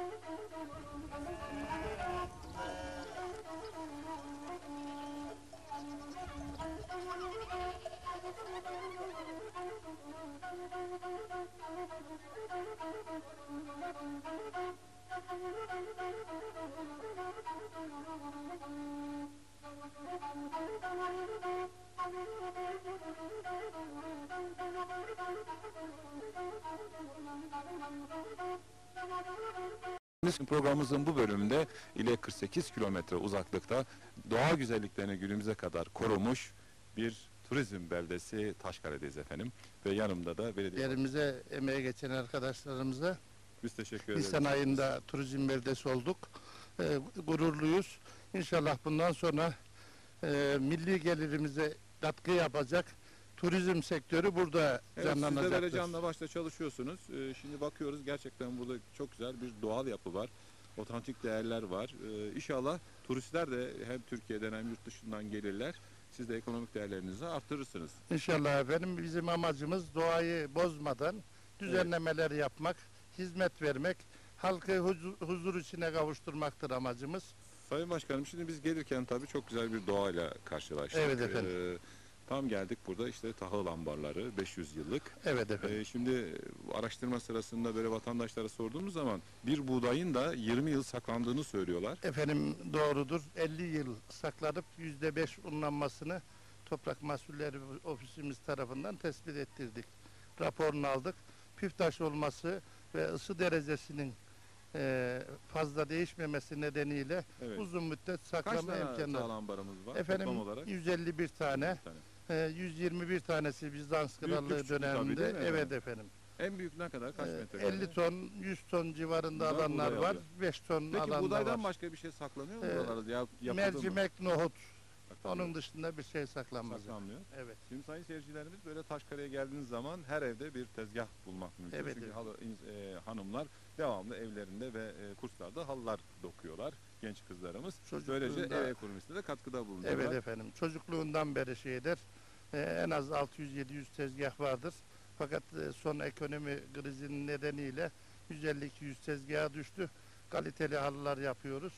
Biz Programımızın bu bölümünde ile 48 kilometre uzaklıkta doğa güzelliklerini günümüze kadar korumuş bir turizm beldesi Taşkale'deyiz efendim. Ve yanımda da belediye... Yerimize emeğe geçen arkadaşlarımıza Biz teşekkür ederiz. Nisan ayında turizm beldesi olduk. Ee, gururluyuz. İnşallah bundan sonra e, milli gelirimize katkı yapacak turizm sektörü burada Evet, siz de böyle canlanacaktır. canla başla çalışıyorsunuz. Ee, şimdi bakıyoruz gerçekten burada çok güzel bir doğal yapı var. Otantik değerler var. Ee, inşallah turistler de hem Türkiye'den hem yurt dışından gelirler. Siz de ekonomik değerlerinizi arttırırsınız. İnşallah efendim bizim amacımız doğayı bozmadan düzenlemeler yapmak, hizmet vermek, halkı huzur, huzur içine kavuşturmaktır amacımız. Sayın Başkanım şimdi biz gelirken tabii çok güzel bir doğayla karşılaştık. Evet efendim. Ee, tam geldik burada işte tahıl ambarları 500 yıllık. Evet efendim. Ee, şimdi araştırma sırasında böyle vatandaşlara sorduğumuz zaman bir buğdayın da 20 yıl saklandığını söylüyorlar. Efendim doğrudur. 50 yıl saklanıp %5 unlanmasını Toprak Mahsulleri Ofisimiz tarafından tespit ettirdik. Raporunu aldık. Püftaş olması ve ısı derecesinin eee, fazla değişmemesi nedeniyle Evet. uzun müddet Kaç saklama tane imkanı. tahıl ambarımız var Efendim toplam olarak? 151 tane, Bir tane. Eee, 121 tanesi Bizans Krallığı küçüklü tabii döneminde. değil mi evet efendim? efendim. En büyük ne kadar? Kaç Eee, metre? 50 ton, 100 ton civarında Bunlar alanlar buğday var. alıyor. 5 ton Peki alan da buğdaydan var. başka bir şey saklanıyor mu Ee, buralarda? Ya, yapıldı mı? Mercimek, nohut. Saklanıyor. Onun dışında bir şey saklanmaz. saklanmıyor. Evet. Şimdi sayın seyircilerimiz böyle Taşkare'ye geldiğiniz zaman her evde bir tezgah bulmak mümkün. Evet, Çünkü evet. halı- e, hanımlar devamlı evlerinde ve e, kurslarda halılar dokuyorlar. Genç kızlarımız. Böylece Çocukluğunda- ev ekonomisine de katkıda bulunuyorlar. Evet efendim. Çocukluğundan beri şeyler e, en az 600-700 tezgah vardır. Fakat e, son ekonomi krizinin nedeniyle 150-200 tezgaha düştü. Kaliteli halılar yapıyoruz.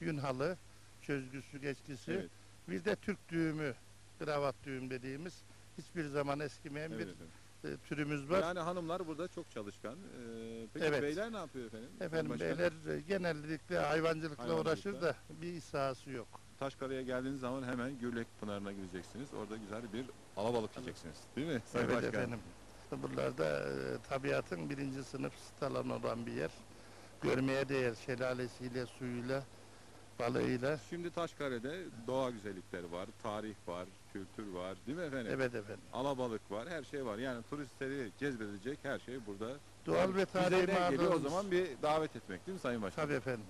Yün halı, çözgüsü, geçkisi. Evet, Bir de Türk düğümü, kravat düğüm dediğimiz hiçbir zaman eskimeyen evet bir efendim. e, türümüz var. Yani hanımlar burada çok çalışkan. Ee, peki Evet. beyler ne yapıyor efendim? efendim Başka? beyler e, genellikle hayvancılıkla Hayvancılıkla. uğraşır da bir sahası yok. Taşkare'ye geldiğiniz zaman hemen Gürlek Pınarı'na gideceksiniz. Orada güzel bir alabalık yiyeceksiniz. Değil mi? Sayın Evet Başkan? efendim. Buralarda e, tabiatın birinci sınıf stalan olan bir yer. Görmeye değer şelalesiyle, suyuyla, balığıyla. Şimdi Taşkare'de doğa güzellikleri var, tarih var, kültür var. Değil mi efendim? Evet efendim. Alabalık var, her şey var. Yani turistleri cezbedecek her şey burada. Doğal ve Bize tarihi ne geliyor o zaman bir davet etmek değil mi Sayın Başkan? Tabii efendim.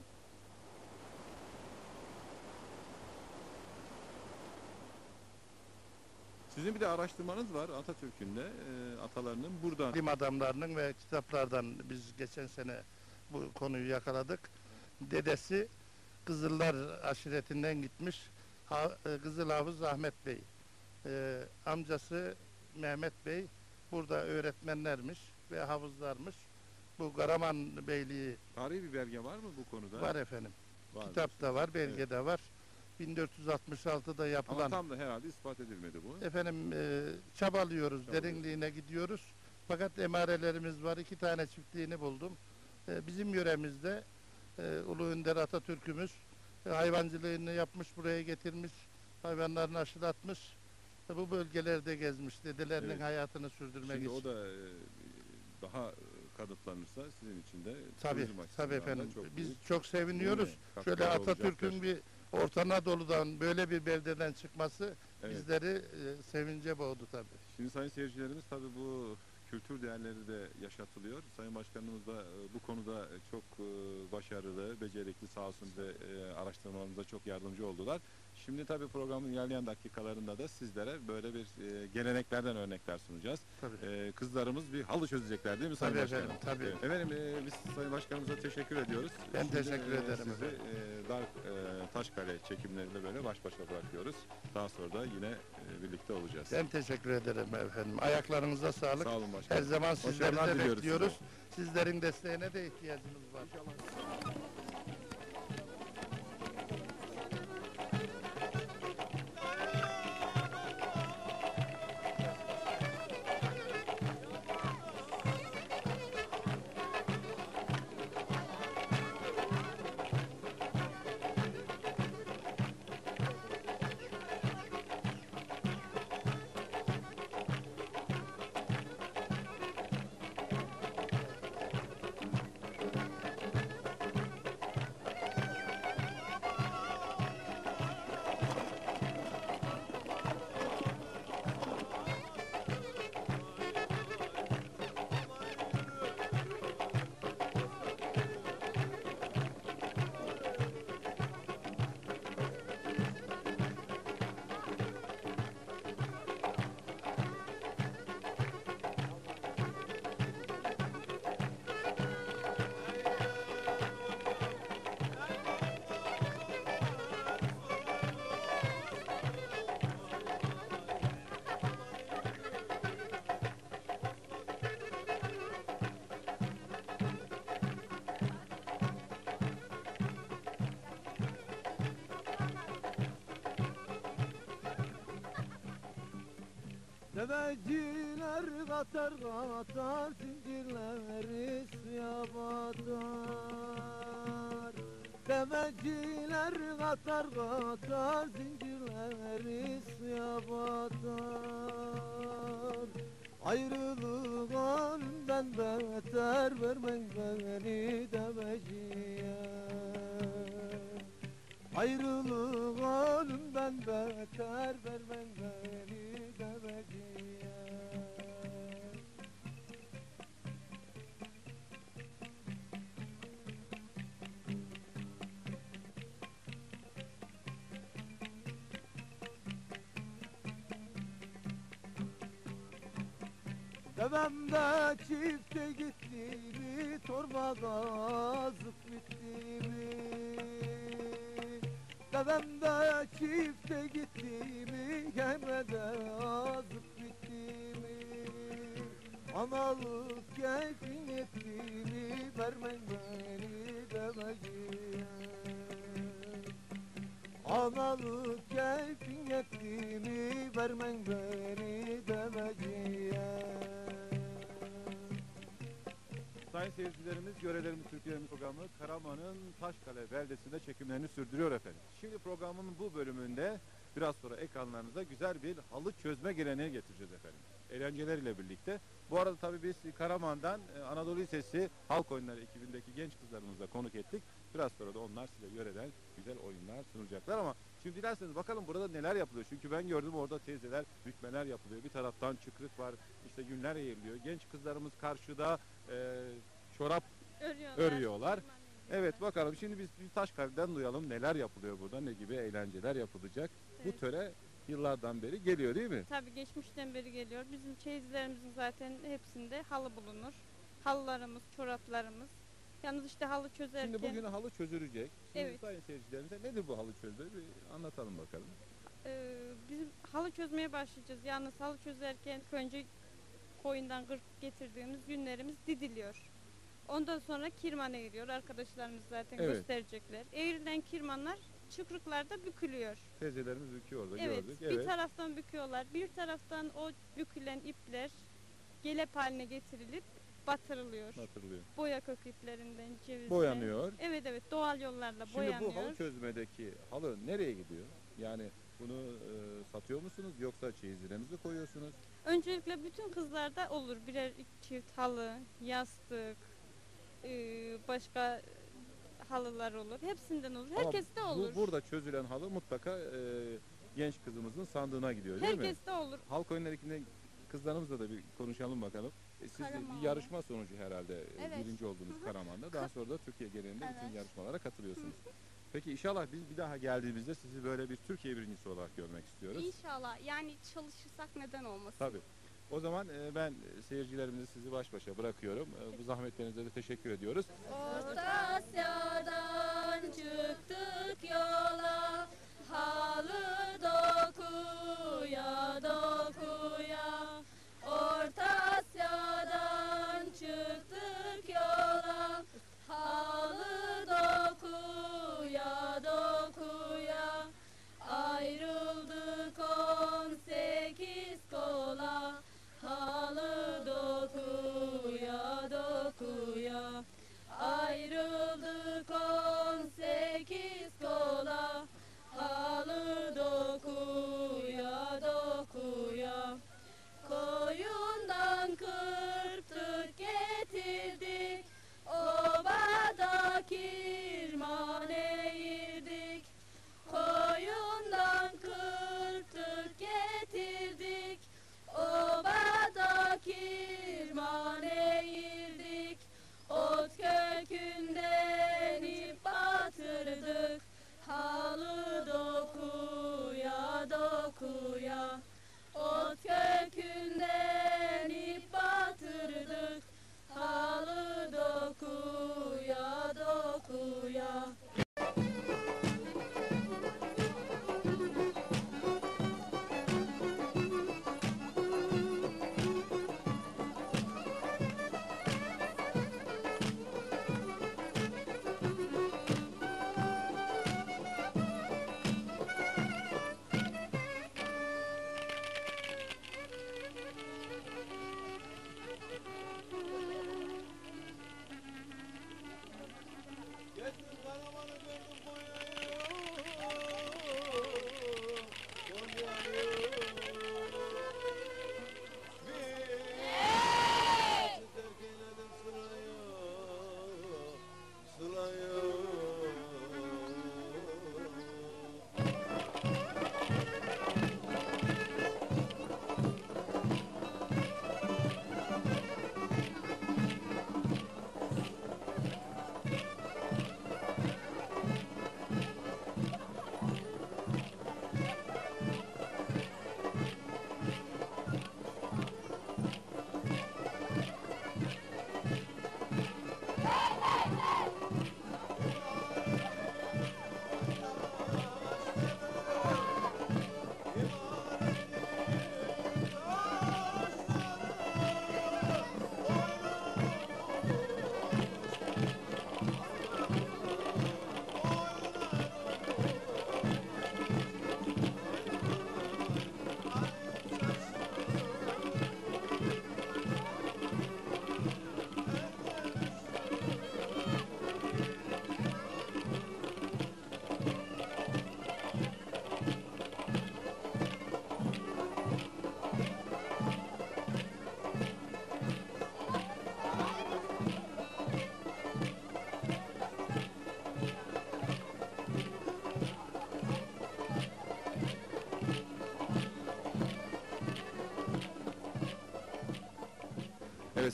Sizin bir de araştırmanız var Atatürk'ün de e, atalarının buradan. Bilim adamlarının ve kitaplardan biz geçen sene bu konuyu yakaladık. Dedesi Kızıllar aşiretinden gitmiş. Ha, e, Kızıl Hafız Ahmet Bey. E, amcası Mehmet Bey burada öğretmenlermiş ve hafızlarmış. Bu Karaman Beyliği Tarihi bir belge var mı bu konuda? var efendim. Var. Kitapta var, belgede var. 1466'da yapılan Ama tam da herhalde ispat edilmedi bu. efendim e, çabalıyoruz, Çabalıyoruz. derinliğine gidiyoruz. Fakat emarelerimiz var. iki tane çiftliğini buldum. E, bizim yöremizde e, Ulu Önder Atatürk'ümüz e, hayvancılığını yapmış, buraya getirmiş, hayvanlarını aşılatmış. E, bu bölgelerde gezmiş, dedelerinin Evet. hayatını sürdürmek Şimdi için. o da e, daha kanıtlanırsa sizin için de Tabii, turizm tabii efendim. çok Biz büyük çok seviniyoruz. Şöyle Atatürk'ün bir Orta Anadolu'dan böyle bir beldeden çıkması Evet. bizleri e, sevince boğdu tabii. Şimdi sayın seyircilerimiz tabii bu kültür değerleri de yaşatılıyor. Sayın Başkanımız da e, bu konuda çok e, başarılı, becerikli sağ olsun ve e, araştırmalarımıza çok yardımcı oldular. Şimdi tabii programın ilerleyen dakikalarında da sizlere böyle bir e, geleneklerden örnekler sunacağız. Tabii. E, kızlarımız bir halı çözecekler değil mi Sayın Tabii Başkanım? efendim, tabii. Evet. Efendim e, biz Sayın Başkanımıza teşekkür ediyoruz. Ben teşekkür e, ederim Sizi efendim. e, Dar e, Taşkale çekimleriyle böyle baş başa bırakıyoruz. Daha sonra da yine e, birlikte olacağız. Ben teşekkür ederim efendim. Ayaklarınıza sağlık. Sağ olun Her başkanım. zaman sizleri Başarılar de diliyoruz bekliyoruz. Sizlerin desteğine de ihtiyacımız var. Deveciler katar katar zincirleri suya batar Deveciler katar katar zincirleri suya batar Ayrılık ölümden beter vermen beni deveciye Ayrılık ölümden beter vermen beni deveciye Devemde çifte gitti mi? Torbada azık bitti mi? Devemde çifte gitti mi? Gemede azık bitti Analık keyfin etti vermen beni demeciye Analık keyfin etti vermen beni seyircilerimiz, Görelerimiz Türkiye'nin programı Karaman'ın Taşkale beldesinde çekimlerini sürdürüyor efendim. Şimdi programın bu bölümünde biraz sonra ekranlarınıza güzel bir halı çözme geleneği getireceğiz efendim. Eğlenceleriyle birlikte. Bu arada tabii biz Karaman'dan e, Anadolu Lisesi Halk Oyunları ekibindeki genç kızlarımızla konuk ettik. Biraz sonra da onlar size yöreden güzel oyunlar sunacaklar ama şimdi dilerseniz bakalım burada neler yapılıyor. Çünkü ben gördüm orada teyzeler bükmeler yapılıyor. Bir taraftan çıkrık var, işte günler eğiliyor. Genç kızlarımız karşıda e, çorap Örüyorlar. örüyorlar. Evet bakalım şimdi biz bir Taşkale'den duyalım neler yapılıyor burada, ne gibi eğlenceler yapılacak. Bu Evet. töre yıllardan beri geliyor değil mi? Tabii geçmişten beri geliyor. Bizim çeyizlerimizin zaten hepsinde halı bulunur. Halılarımız, çoraplarımız. Yalnız işte halı çözerken Şimdi bugün halı çözülecek. Şimdi Evet. sayın seyircilerimize nedir bu halı çözme bir anlatalım bakalım. e, bizim halı çözmeye başlayacağız. Yalnız halı çözerken önce koyundan kırıp getirdiğimiz günlerimiz didiliyor. Ondan sonra kirman eğiliyor. Arkadaşlarımız zaten Evet. gösterecekler. Eğrilen kirmanlar çıkrıklarda bükülüyor. Teyzelerimiz büküyor orada Evet, gördük. bir taraftan büküyorlar. Bir taraftan o bükülen ipler gelep haline getirilip batırılıyor. Hatırlıyor. Boya kök iplerinden, cevizden. Boyanıyor. Evet evet doğal yollarla Şimdi boyanıyor. bu halı çözmedeki halı nereye gidiyor? Yani bunu e, satıyor musunuz yoksa çeyizlerinizi koyuyorsunuz? Öncelikle bütün kızlarda olur birer çift halı, yastık, e, başka halılar olur. Hepsinden olur. Ama Herkes de olur. Bu, burada çözülen halı mutlaka e, genç kızımızın sandığına gidiyor değil mi? Herkes de olur. Halk oyunlarında kızlarımızla da bir konuşalım bakalım. E, siz bir yarışma sonucu herhalde e, Evet. birinci hı. Karaman'da. Daha sonra da Türkiye genelinde bütün Evet. yarışmalara katılıyorsunuz. Peki inşallah biz bir daha geldiğimizde sizi böyle bir Türkiye birincisi olarak görmek istiyoruz. İnşallah yani çalışırsak neden olmasın. Tabii. O zaman e, ben e, seyircilerimizi sizi baş başa bırakıyorum. E, Bu zahmetlerinize de teşekkür ediyoruz. Orta Asya'dan çıktık yola Halı dokuya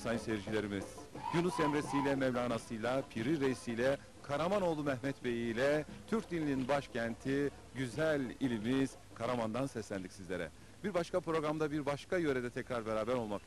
sayın seyircilerimiz. Yunus Emre'siyle, Mevlana'sıyla, Piri Reis'iyle, Karamanoğlu Mehmet Bey ile Türk dilinin başkenti, güzel ilimiz Karaman'dan seslendik sizlere. Bir başka programda bir başka yörede tekrar beraber olmak